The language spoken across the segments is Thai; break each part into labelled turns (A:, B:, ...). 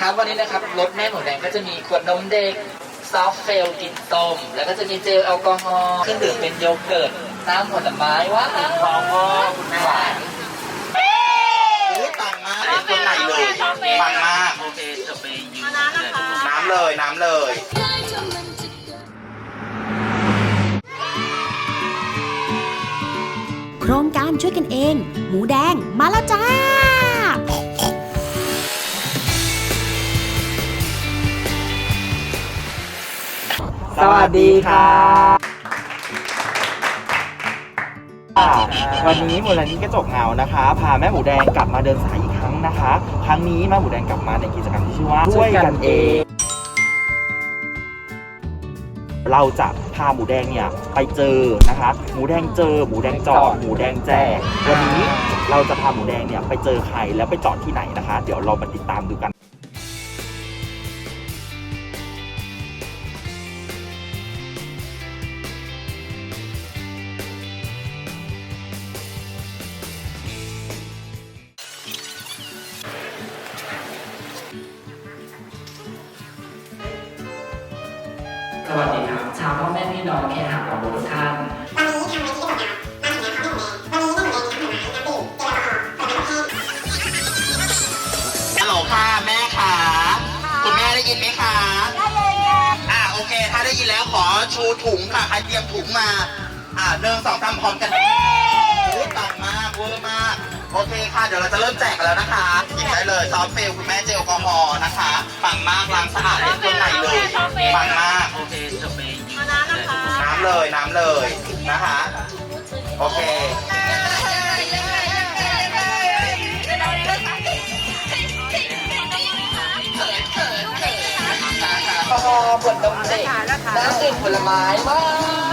A: ครับวันนี้นะครับรถแม่หมูแดงก็จะมีขวดนมเด็กซอฟเฟลกินต้ม แล้วก็จะมีเจลแอลกอฮอล์เครื่องดื่มเป็นโยเกิร์ตน้ำผลไม้หว่านพร้อมพ่อคุณแม่หวานโอ
B: ้ยปังมากเป็นคนไหนเลยปังมาก
C: โอเคจะไปยืน
B: น้ำเลยน้ำเลย
D: โครงการช่วยกันเอง หมูแดงมาแล้วจ้า
E: สวัสดีค่ะ วันนี้มูลนิธิกระจกเงานะคะ พาแม่หมูแดงกลับมาเดินสายอีกครั้งนะคะ ครั้งนี้แม่หมูแดงกลับมาในกิจกรรมที่ชื่อว่าช่วยกันเอง เราจะพาหมูแดงเนี่ยไปเจอนะคะ หมูแดงเจอ หมูแดงจอดหมูแดงแจกวันนี้เราจะพาหมูแดงเนี่ยไปเจอใครแล้วไปจอดที่ไหนนะคะ เดี๋ยวเรามาติดตามดูกัน
A: สวัสดีครับชาวพ่อแม่พี่น้องเคหะของทุกท่านวันนี้
F: ทางในที่ตกดาวมาถึงแล้วพ่อแม่หนูแดงวันนี้แม่หนูแดงทำหนูไม้น้ำดื่มเจลแอลกอ
B: ฮัลโหลค่ะแม่ค่ะคุณแม่ได้ยินไหมคะได้เลยอ่าโอเค ถ้าได้ยินแล้วขอชูถุงค่ะใครเตรียมถุงมา อ่าหนึ่งสองสามพร้อมกันโอ้ต่างมากเวอร์มาก โอเคค่ะ เดี๋ยวเราจะเริ่มแจกกันแล้วนะคะหยิบได้เลยซอฟเฟลคุณแม่เจลแอลกอฮอล์นะคะ ปังมากล้างสะอาดเป็นคนไหนเลยปังมากโอเค
C: จะไปยืน
B: น้ำเลยน้ำเลยนะคะโอเค
A: แอลกอฮอล์ขวดนมเด็กน้ำดื่มผลไม้หว่า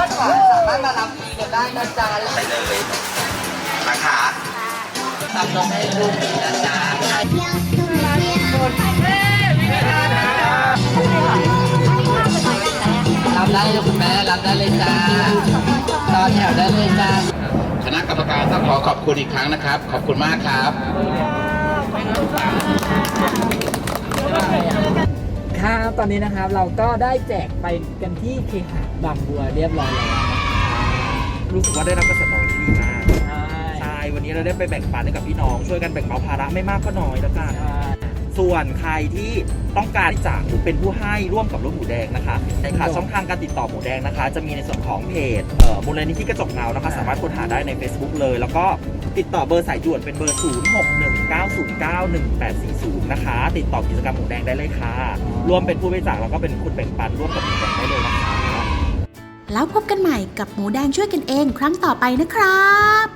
A: นหวานสามารถมารับฟรีกันได้นะจ๊ะไป
B: เลยนะคะ
A: ทำนมให้ลูกกินนะจ๊ะ รับได้เลยจ้าต่อแถวได้เลยจ้า
G: คณะกรรมการต้องขอขอบคุณอีกครั้งนะครับ ขอบคุณมากครับ
H: ครับตอนนี้นะครับเราก็ได้แจกไปกันที่เคหะบางบัวเรียบร้อยแล้ว
E: รู้สึกว่าได้รับกระแสตอบรับที่ดีมาก
H: ใช่ ใช
E: ่ วันนี้เราได้ไปแบ่งปันให้กับพี่น้อง ช่วยกันแบ่งเบาภาระไม่มากก็น้อยแล้วกัน ส่วนใครที่ต้องการที่จะเป็นผู้ให้ร่วมกับรถหมูแดงนะคะค่ะช่องทางการติดต่อหมูแดงนะคะ จะมีในส่วนของเพจเอ่อมูลนิธิกระจกเงานะคะ สามารถค้นหาได้ใน Facebook เลย แล้วก็ติดต่อเบอร์สายด่วนเป็นเบอร์ 0619091840 นะคะ ติดต่อกิจกรรมหมูแดงได้เลยค่ะ ร่วมเป็นผู้บริจาคแล้วก็เป็นคุณแบ่งปันร่วมกับหมูแดงได้เลยนะคะ
D: แล้วพบกันใหม่กับหมูแดงช่วยกันเองครั้งต่อไปนะครับ